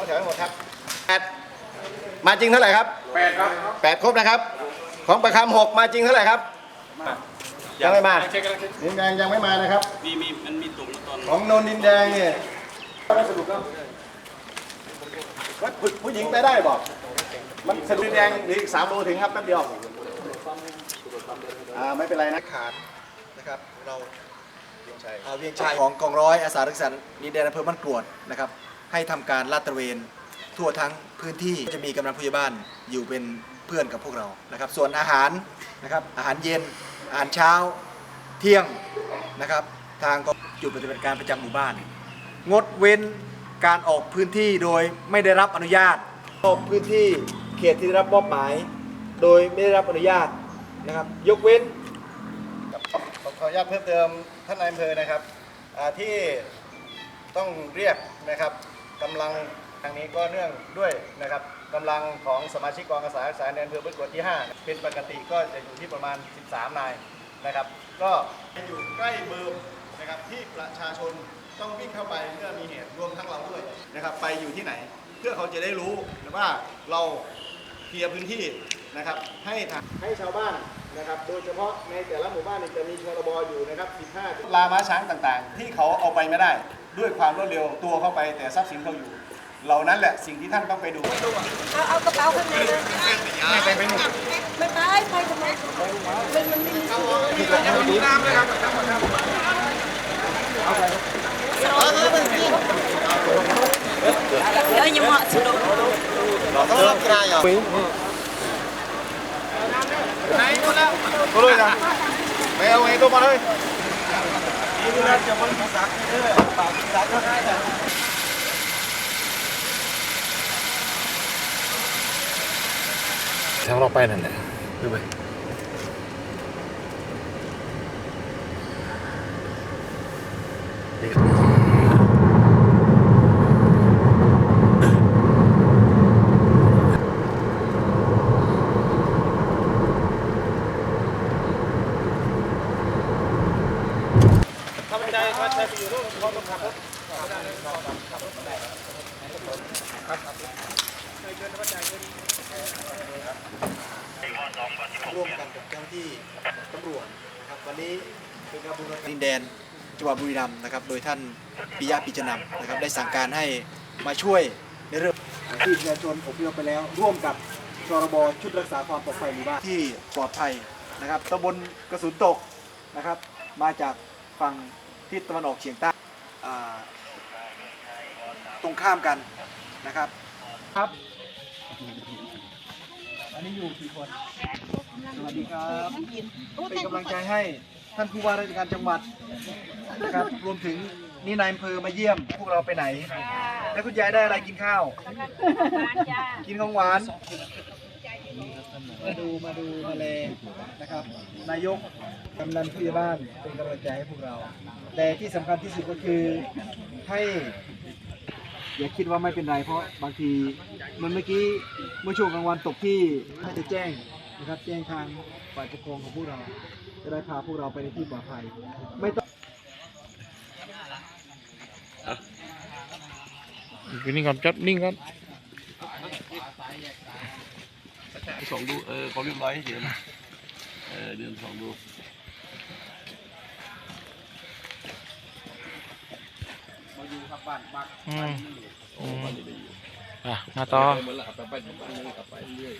เข้าแถวให้หมดครับแปดมาจริงเท่าไหร่ครับแปดครับแปดครบนะครับ ของประคำหกมาจริงเท่าไหร่ครับยังไม่มาเช็คกันเช็คดินแดงยังไม่มานะครับ มีมีมันมีตุ่มตอนของนนดินแดงเนี่ยสรุปแล้วว่าผู้ผู้หญิงไปได้บอกมันสรุปดินแดงเหลืออีกสามโลถึงครับแป๊บเดียวอ่าไม่เป็นไรนะขาดนะครับเราเวียงชัยอ่าเวียงชัยของกองร้อยอาสารักษาดินแดนอำเภอบ้านกรวดนะครับ ให้ทำการลาดตระเวน ทั่วทั้งพื้นที่จะมีกำลังผู้ใหญ่บ้านอยู่เป็นเพื่อนกับพวกเรานะครับ ส่วนอาหารนะครับอาหารเย็นอาหารเช้าเที่ยงนะครับ ทางก็จุดปฏิบัติการประจำหมู่บ้าน งดเว้นการออกพื้นที่โดยไม่ได้รับอนุญาตออกพื้นที่เขตที่ได้รับมอบหมาย โดยไม่ได้รับอนุญาตนะครับ ยกเว้นผมขออนุญาตเพิ่มเติมท่านนายอำเภอนะครับที่ต้องเรียกนะครับ กำลังทางนี้ก็เนื่องด้วยนะครับกำลังของสมาชิกกองอาสารักษาในอำเภอพุทธกวดที่ 5 เป็นปกติก็จะอยู่ที่ประมาณ 13 นายนะครับ ก็อยู่ใกล้เบิร์มนะครับที่ประชาชนต้องวิ่งเข้าไปเมื่อมีเหตุรวมทั้งเราด้วยนะครับ ไปอยู่ที่ไหน เพื่อเขาจะได้รู้ว่าเราเคลียร์พื้นที่นะครับ ให้ทางให้ชาวบ้านนะครับ โดยเฉพาะในแต่ละหมู่บ้านจะมีชลบอยู่นะครับ 15 ลาม้าช้างต่างๆ ที่เขาเอาไปไม่ได้ ด้วยความรวดเร็วตัวเข้าไปแต่ทรัพย์สินเขาอยู่ เหล่านั้นแหละสิ่งที่ท่านต้องไปดูเอาเอากระเป๋าข้างในเลยไม่ไปไปไม่ไปไปทำไมมันมันไม่มีที่เดี๋ยวยังเหมาะสุดตัวเลยนะไม่เอาไงตัวมาเลย ทางเราไปนั่นแหละดูไป ถ้าไม่ได้ก็ใช้ไปอยู่นู่นเขาต้องขับรถ ร่วมกันกับเจ้าหน้าที่ตำรวจนะครับวันนี้เป็นการบูรณาการดิน แดนจังหวัดบุรีรัมย์นะครับ โดยท่านปิยะปิจนำนะครับ ได้สั่งการให้มาช่วยในเรื่องที่ประชาชนอพยพไปแล้ว ร่วมกับชรบชุดรักษาความปลอดภัยหมู่บ้านที่ปลอดภัยนะครับตำบลกระสุนตกนะครับ มาจากฝั่งทิศตะวันออกเฉียงใต้อ่าตรงข้ามกันนะครับครับ อันนี้อยู่กี่คน สวัสดีครับ เป็นกำลังใจให้ ท่านผู้ว่าราชการจังหวัดนะครับรวมถึงนี่นายอำเภอมาเยี่ยม พวกเราไปไหน แล้วคุณยายได้อะไรกินข้าว กินของหวาน มาดูมาดูมาเลนะครับ นายกกำนันผู้ใหญ่บ้านเป็นกำลังใจให้พวกเรา แต่ที่สำคัญที่สุดก็คือให้อย่าคิดว่าไม่เป็นไรเพราะบางทีเหมันเมื่อกี้เมื่อช่วงกลางวันตกที่ให้จะแจ้งนะครับแจ้งทางฝ่ายปกครองของพวกเรา จะได้พาพวกเราไปในที่ปลอดภัย ไม่ต้องอยู่นิ่งก่อนจับนิ่งก่อนสองดู เออเขาเรียบร้อยให้เฉยนะเออเดือนสองดูอืมอืมอะมาต่อเหมือนหลับไปไปไปกลับไปเรื่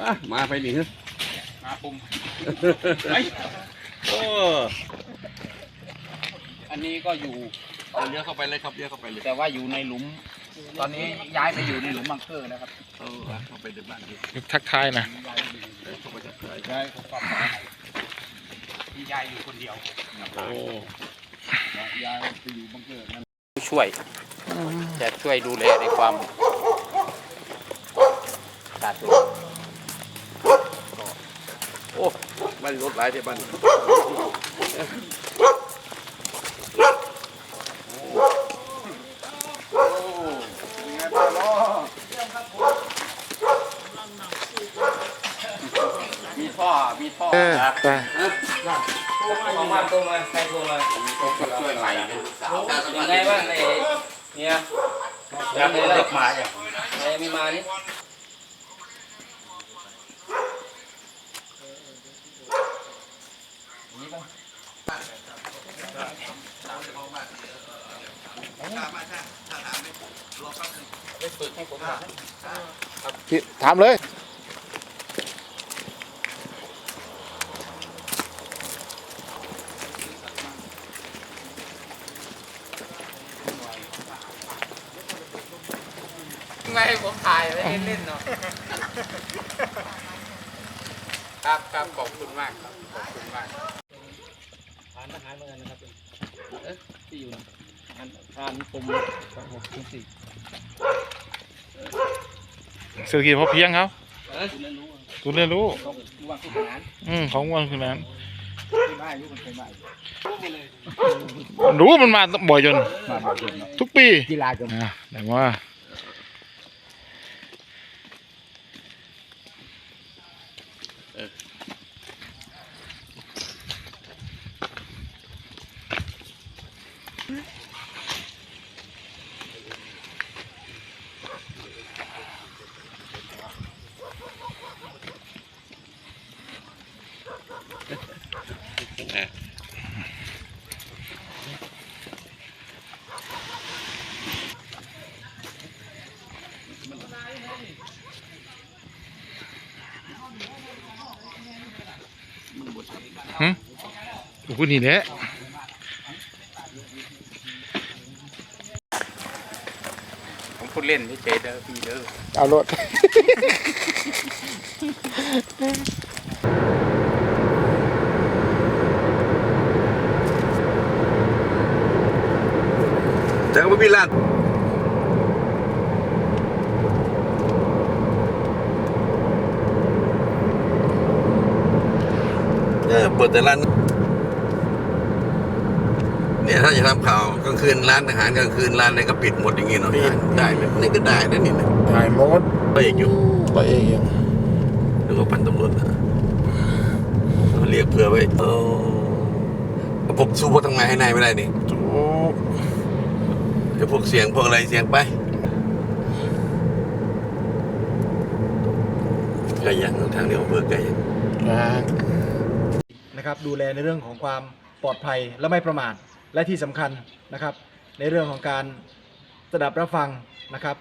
อยอะมาไปหนิมาปุ่มไปโอ้อันนี้ก็อยู่เอาเลี้ยวเข้าไปเลยครับเลี้ยวเข้าไปเลยแต่ว่าอยู่ในหลุม ตอนนี้ย้ายไปอยู่ในหลุมบังเกอร์นะครับเออเข้าไปในบ้านดิทักทายนะเข้าไปจับเลยย้ายเขาก็มาที่ย้ายอยู่คนเดียวโอ้ย้ายไปอยู่บังเกอร์นั่นช่วยจะช่วยดูแลในความสะอาดโอ้บ้านรถหลายที่บ้านมีท่อ มีท่อเออไปของมาโทรมาใครโทรมาช่วยใครยังไงบ้างไอ้เนี่ยยังไงเด็กมาอย่างไอ้ไม่มานี่ ถามเลย ไม่ให้ผมถ่ายไว้เล่นๆเนาะครับครับขอบคุณมากครับขอบคุณมาก ผ่านทหารเหมือนกันนะครับเอ๊ะที่อยู่นะ ผ่านผ่านปุ่มสองหกศูนย์สี่เศรษฐกิจพอเพียงครับเออคุณเรียนรู้คุณเรียนรู้ ต้องวางคู่ขนานอืมของวันคือนั้น ที่บ้านอยู่คนเคยบ้านรู้มันมาบ่อยจน มาบอกผมเนาะทุกปีกีฬากันนะแต่ว่า หึกูนี่แหละผมพูดเล่นเฉยๆเด้อพี่เด้อเอารถแต่ก็ไม่มีร้าน เออเปิดแต่ร้านเนี่ยถ้าจะทำข่าวกลางคืนร้านอาหารกลางคืนร้านอะไรก็ปิดหมดอย่างงี้เนาะได้ไหมนี่ก็ได้นะนี่นะถ่ายมดไปอีกอยู่ตัวเองเองแล้วก็พันตำรวจนะเขาเรียกเพื่อไว้เออผมสู้พวกทำงานให้นายไม่ได้นี่ถูกเดี๋ยวพวกเสียงพวกอะไรเสียงไปไก่ย่างทางเดียวเพื่อไก่ย่างอ่า นะครับดูแลในเรื่องของความปลอดภัยและไม่ประมาทและที่สำคัญนะครับ ในเรื่องของการสดับรับฟังนะครับ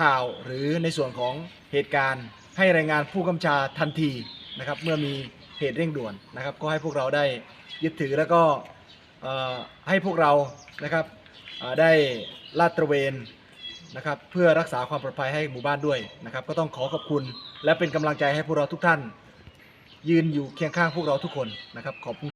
ข่าวหรือในส่วนของเหตุการณ์ ให้รายงานผู้กำชาทันทีนะครับ เมื่อมีเหตุเร่งด่วนนะครับ ก็ให้พวกเราได้ยึดถือแล้วก็ให้พวกเรานะครับได้ลาดตระเวนนะครับ เพื่อรักษาความปลอดภัยให้หมู่บ้านด้วยนะครับ ก็ต้องขอขอบคุณ และเป็นกำลังใจให้พวกเราทุกท่าน ยืนอยู่เคียงข้างพวกเราทุกคนนะครับขอบคุณ